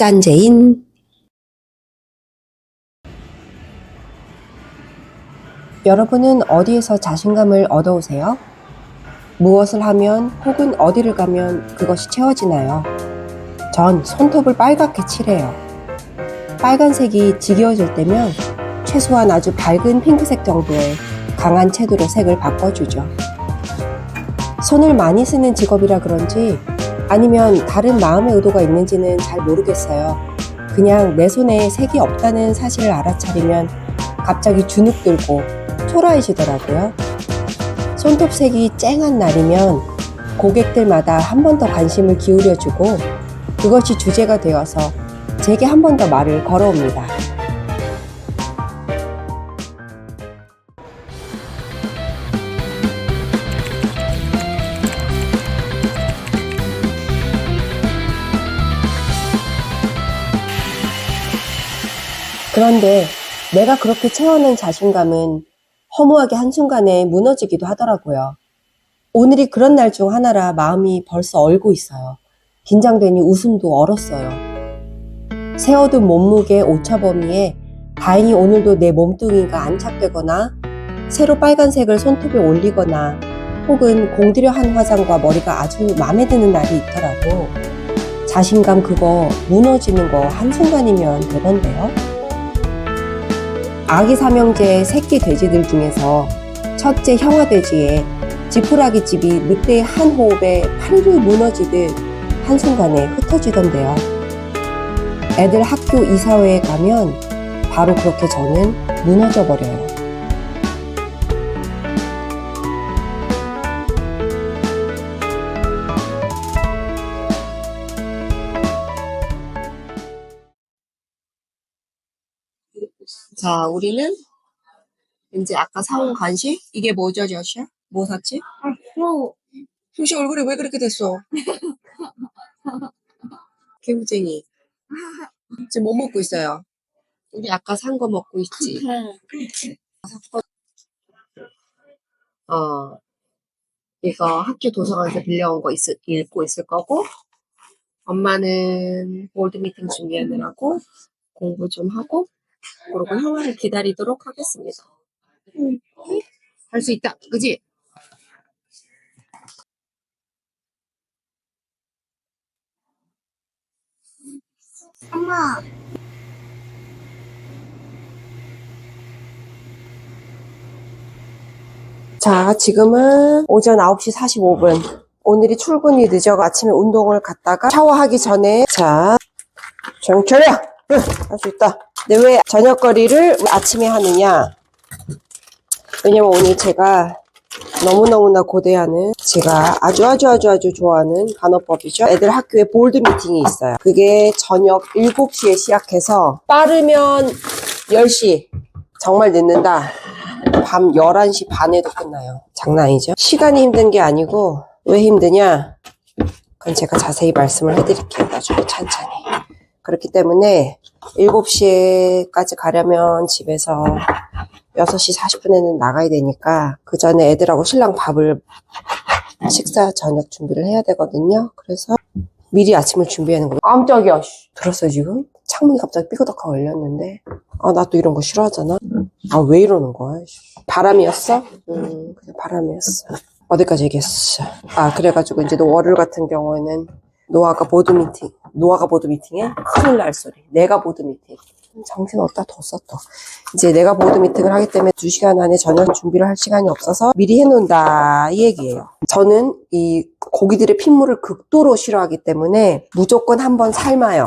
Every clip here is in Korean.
짠제인 여러분은 어디에서 자신감을 얻어오세요? 무엇을 하면 혹은 어디를 가면 그것이 채워지나요? 전 손톱을 빨갛게 칠해요. 빨간색이 지겨워질 때면 최소한 아주 밝은 핑크색 정도의 강한 채도로 색을 바꿔주죠. 손을 많이 쓰는 직업이라 그런지 아니면 다른 마음의 의도가 있는지는 잘 모르겠어요. 그냥 내 손에 색이 없다는 사실을 알아차리면 갑자기 주눅 들고 초라해지더라고요. 손톱색이 쨍한 날이면 고객들마다 한 번 더 관심을 기울여주고 그것이 주제가 되어서 제게 한 번 더 말을 걸어옵니다. 그런데 내가 그렇게 채워낸 자신감은 허무하게 한순간에 무너지기도 하더라고요. 오늘이 그런 날 중 하나라 마음이 벌써 얼고 있어요. 긴장되니 웃음도 얼었어요. 세어둔 몸무게 오차 범위에 다행히 오늘도 내 몸뚱이가 안착되거나 새로 빨간색을 손톱에 올리거나 혹은 공들여 한 화장과 머리가 아주 마음에 드는 날이 있더라도 자신감 그거 무너지는 거 한순간이면 되던데요. 아기 삼형제의 새끼 돼지들 중에서 첫째 형아 돼지의 지푸라기 집이 늑대의 한 호흡에 파르르 무너지듯 한순간에 흩어지던데요. 애들 학교 이사회에 가면 바로 그렇게 저는 무너져 버려요. 자, 우리는 이제 아까 사온 간식 이게 뭐죠, 저시야? 뭐 샀지? 뭐, 수시 얼굴이 왜 그렇게 됐어? 개구쟁이. 지금 뭐 먹고 있어요? 우리 아까 산 거 먹고 있지. 어, 이거 학교 도서관에서 빌려온 거 있, 읽고 있을 거고, 엄마는 볼드 미팅 준비하느라고 공부 좀 하고, 그리고 형아를 기다리도록 하겠습니다. 할 수 있다, 그지? 엄마, 자, 지금은 오전 9시 45분. 오늘이 출근이 늦어가 아침에 운동을 갔다가 샤워하기 전에 자, 차려! 응, 할수 있다. 근데 왜 저녁거리를 아침에 하느냐? 왜냐면 오늘 제가 너무너무나 고대하는 제가 아주 아주 아주 아주 좋아하는 간호법이죠. 애들 학교에 볼드 미팅이 있어요. 그게 저녁 7시에 시작해서 빠르면 10시 정말 늦는다. 밤 11시 반에도 끝나요. 장난 아니죠? 시간이 힘든 게 아니고 왜 힘드냐? 그건 제가 자세히 말씀을 해드릴게요. 나중에 천천히. 그렇기 때문에 7시에까지 가려면 집에서 6시 40분에는 나가야 되니까 그 전에 애들하고 신랑 밥을 식사 저녁 준비를 해야 되거든요. 그래서 미리 아침을 준비하는 거예요. 깜짝이야. 씨. 들었어요 지금? 창문이 갑자기 삐그덕하고 열렸는데 아 나 또 이런 거 싫어하잖아. 아 왜 이러는 거야? 씨. 바람이었어? 음 그냥 바람이었어. 어디까지 얘기했어? 아 그래가지고 이제 월요일 같은 경우에는 노아가 보드 미팅, 노아가 보드 미팅에 큰일 날 소리. 내가 보드 미팅. 정신 없다 뒀어 또. 이제 내가 보드 미팅을 하기 때문에 2시간 안에 저녁 준비를 할 시간이 없어서 미리 해놓는다 이 얘기예요. 저는 이 고기들의 핏물을 극도로 싫어하기 때문에 무조건 한번 삶아요.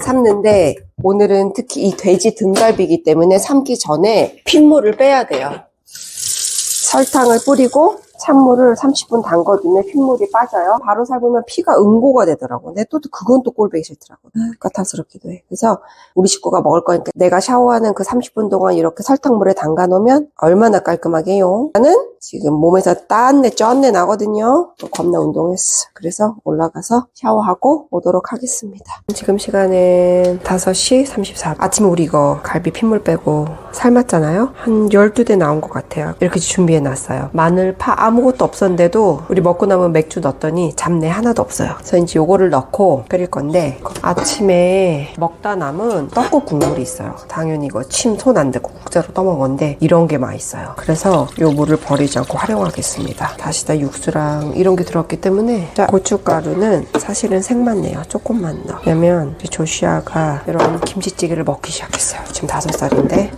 삶는데 오늘은 특히 이 돼지 등갈비이기 때문에 삶기 전에 핏물을 빼야 돼요. 설탕을 뿌리고 찬물을 30분 담궈두면 핏물이 빠져요. 바로 삶으면 피가 응고가 되더라고. 근데 또 그건 또 꼴보기 싫더라고. 까탈스럽기도 해. 그래서 우리 식구가 먹을 거니까 내가 샤워하는 그 30분 동안 이렇게 설탕물에 담가 놓으면 얼마나 깔끔하게요. 나는 지금 몸에서 딴내 쩐내 나거든요. 또 겁나 운동했어. 그래서 올라가서 샤워하고 오도록 하겠습니다. 지금 시간은 5시 34분. 아침에 우리 이거 갈비 핏물 빼고 삶았잖아요. 한 12대 나온 것 같아요. 이렇게 준비해 놨어요. 마늘, 파 아무것도 없었는데도 우리 먹고 남은 맥주 넣었더니 잡내 하나도 없어요. 그래서 이제 요거를 넣고 끓일 건데 아침에 먹다 남은 떡국 국물이 있어요. 당연히 이거 침 손 안 대고 국자로 떠먹은 건데 이런 게 맛있어요. 그래서 요 물을 버리지 않고 활용하겠습니다. 다시다 육수랑 이런 게 들었기 때문에 자, 고춧가루는 사실은 생만 내요. 조금만 넣어. 왜냐면 조시아가 이런 김치찌개를 먹기 시작했어요. 지금 다섯 살인데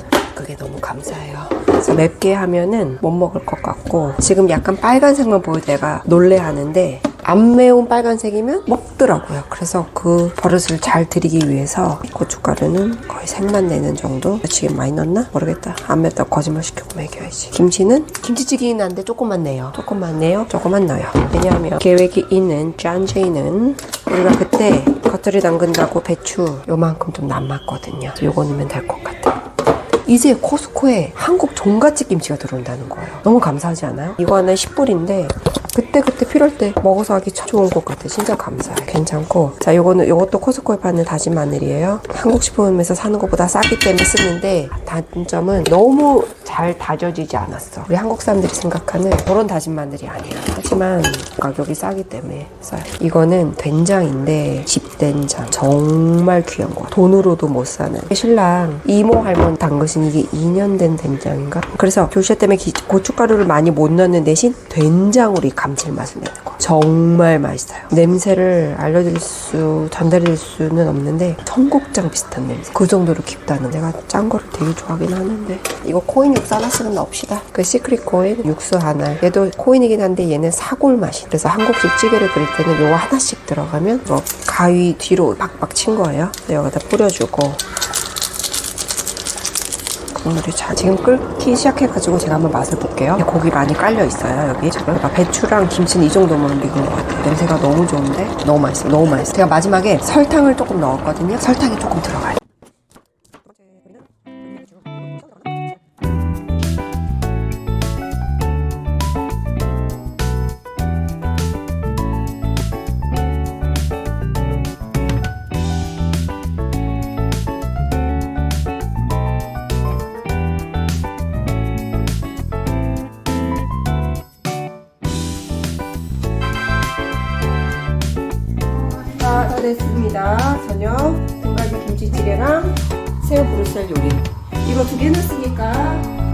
그게 너무 감사해요. 그래서 맵게 하면은 못 먹을 것 같고 지금 약간 빨간색만 보일 때가 놀래하는데 안 매운 빨간색이면 먹더라고요. 그래서 그 버릇을 잘 들이기 위해서 고춧가루는 거의 색만 내는 정도. 지금 많이 넣나? 모르겠다. 안 맵다고 거짓말 시키고 먹여야지. 김치는 김치찌개긴 한데 조금만 내요. 조금만 내요. 조금만 넣어요. 왜냐하면 계획이 있는 짠제이는 우리가 그때 겉절이 담근다고 배추 요만큼 좀 남았거든요. 요거 넣으면 될 것 같아요. 이제 코스코에 한국 종갓집 김치가 들어온다는 거예요. 너무 감사하지 않아요? 이거 하나에 10불인데 그때그때 필요할 때 먹어서 하기 참 좋은 것 같아. 진짜 감사해. 괜찮고. 자, 요거는, 요것도 코스코에 파는 다진 마늘이에요. 한국식품에서 사는 것보다 싸기 때문에 쓰는데 단점은 너무 잘 다져지지 않았어. 우리 한국 사람들이 생각하는 그런 다진 마늘이 아니야. 하지만 가격이 싸기 때문에 써요. 이거는 된장인데 집된장. 정말 귀한 거. 돈으로도 못 사는. 신랑 이모 할머니 담그신 이게 2년 된 된장인가? 그래서 교시아 때문에 기- 고춧가루를 많이 못 넣는 대신 된장으로 이 감칠맛을 내는 거. 정말 맛있어요. 냄새를 알려드릴 수, 전달해드릴 수는 없는데 청국장 비슷한 냄새. 그 정도로 깊다는. 내가 짠 거를 되게 좋아하긴 하는데 이거 코인 육수 하나씩은 넣읍시다. 그 시크릿 코인 육수 하나. 얘도 코인이긴 한데 얘는 사골 맛이. 그래서 한국식 찌개를 끓일 때는 요거 하나씩 들어가면 뭐 가위 뒤로 박박 친 거예요. 여기다 뿌려주고 국물이 잘 지금 끓기 시작해가지고 제가 한번 맛을 볼게요. 고기 많이 깔려 있어요 여기 지금 아, 배추랑 김치는 이 정도면 익은 것 같아요. 냄새가 너무 좋은데 너무 맛있어, 너무 맛있어. 제가 마지막에 설탕을 조금 넣었거든요. 설탕이 조금 들어가요. 됐습니다. 저녁 등갈비 김치찌개랑 새우 브루셀 요리. 이거 두 개 넣었으니까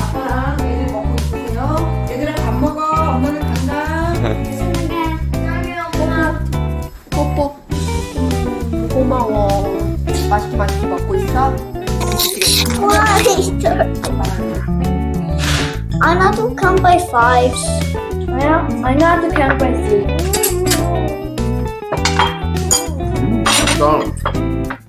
아빠랑 애들 먹고 있으세요. 얘들아 밥 먹어. 엄마는 간다. 뽀뽀. 음, 고마워. 맛있게 맛있게 먹고 있어. 김치찌개. I know how to count by fives. Well, I know how to count by three. 지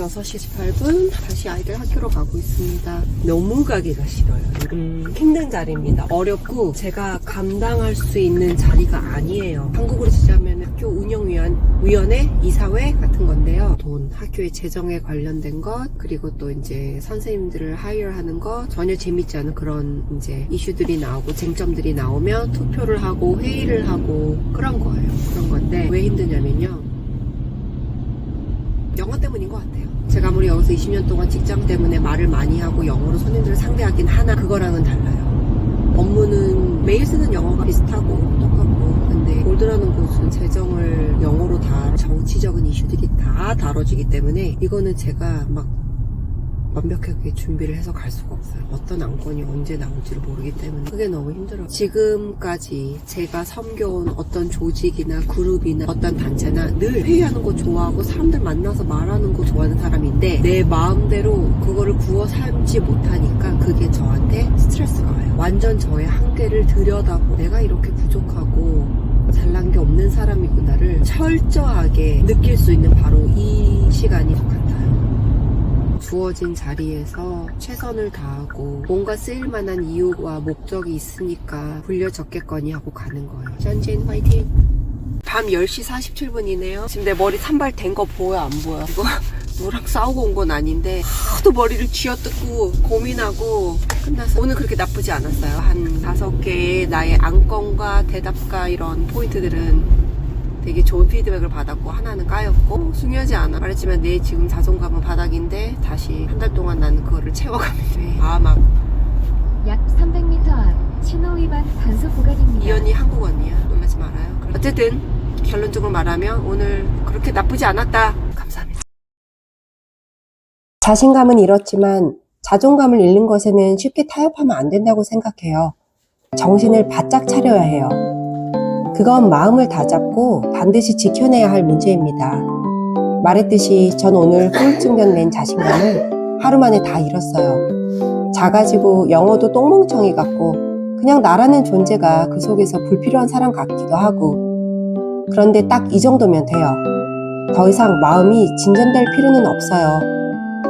6시 18분 다시 아이들 학교로 가고 있습니다. 너무 가기가 싫어요. 음, 힘든 자리입니다. 어렵고 제가 감당할 수 있는 자리가 아니에요. 한국으로 치자면 학교 운영위원, 위원회, 이사회 같은 건데요. 돈, 학교의 재정에 관련된 것, 그리고 또 이제 선생님들을 하이어하는 것, 전혀 재밌지 않은 그런 이제 이슈들이 나오고 쟁점들이 나오면 투표를 하고 회의를 하고 그런 거예요. 그런 건데 왜 힘드냐면요. 영어 때문인 것 같아요. 아무리 여기서 20년 동안 직장 때문에 말을 많이 하고 영어로 손님들을 상대하긴 하나 그거랑은 달라요. 업무는 매일 쓰는 영어가 비슷하고 똑같고 근데 골드라는 곳은 재정을 영어로 다 정치적인 이슈들이 다 다뤄지기 때문에 이거는 제가 막 완벽하게 준비를 해서 갈 수가 없어요. 어떤 안건이 언제 나올지를 모르기 때문에 그게 너무 힘들어요. 지금까지 제가 섬겨온 어떤 조직이나 그룹이나 어떤 단체나 늘 회의하는 거 좋아하고 사람들 만나서 말하는 거 좋아하는 사람인데 내 마음대로 그거를 구워 삶지 못하니까 그게 저한테 스트레스가 와요. 완전 저의 한계를 들여다보 내가 이렇게 부족하고 잘난 게 없는 사람이구나를 철저하게 느낄 수 있는 바로 이 시간이 것 같아요. 주어진 자리에서 최선을 다하고 뭔가 쓰일만한 이유와 목적이 있으니까 불려졌겠거니 하고 가는 거예요. 짠진 화이팅! 밤 10시 47분이네요. 지금 내 머리 산발 된 거 보여, 안 보여? 이거 누구랑 싸우고 온 건 아닌데, 하도 머리를 쥐어뜯고 고민하고 끝나서 오늘 그렇게 나쁘지 않았어요. 한 다섯 개의 나의 안건과 대답과 이런 포인트들은 되게 좋은 피드백을 받았고 하나는 까였고 중요하지 않아 말했지만 내 지금 자존감은 바닥인데 다시 한 달 동안 나는 그거를 채워가면 돼아막 약 300m 앞 신호 위반 단속 구간입니다. 이 언니 한국 언니야. 놀라지 말아요. 어쨌든 결론적으로 말하면 오늘 그렇게 나쁘지 않았다. 감사합니다. 자신감은 잃었지만 자존감을 잃는 것에는 쉽게 타협하면 안 된다고 생각해요. 정신을 바짝 차려야 해요. 그건 마음을 다잡고 반드시 지켜내야 할 문제입니다. 말했듯이 전 오늘 후유증전 낸 자신감을 하루 만에 다 잃었어요. 작아지고 영어도 똥멍청이 같고 그냥 나라는 존재가 그 속에서 불필요한 사람 같기도 하고 그런데 딱 이 정도면 돼요. 더 이상 마음이 진전될 필요는 없어요.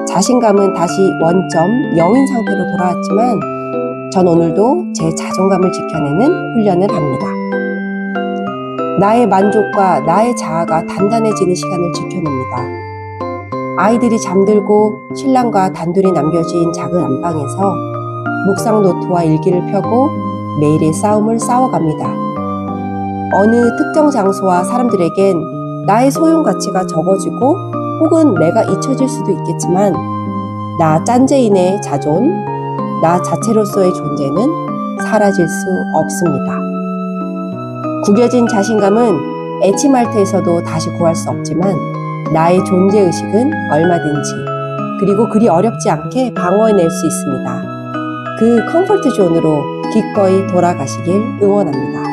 자신감은 다시 원점 0인 상태로 돌아왔지만 전 오늘도 제 자존감을 지켜내는 훈련을 합니다. 나의 만족과 나의 자아가 단단해지는 시간을 지켜냅니다. 아이들이 잠들고 신랑과 단둘이 남겨진 작은 안방에서 묵상 노트와 일기를 펴고 매일의 싸움을 싸워갑니다. 어느 특정 장소와 사람들에겐 나의 소용 가치가 적어지고 혹은 내가 잊혀질 수도 있겠지만 나 짠제인의 자존, 나 자체로서의 존재는 사라질 수 없습니다. 구겨진 자신감은 에치말트에서도 다시 구할 수 없지만 나의 존재의식은 얼마든지 그리고 그리 어렵지 않게 방어해낼 수 있습니다. 그 컴포트 존으로 기꺼이 돌아가시길 응원합니다.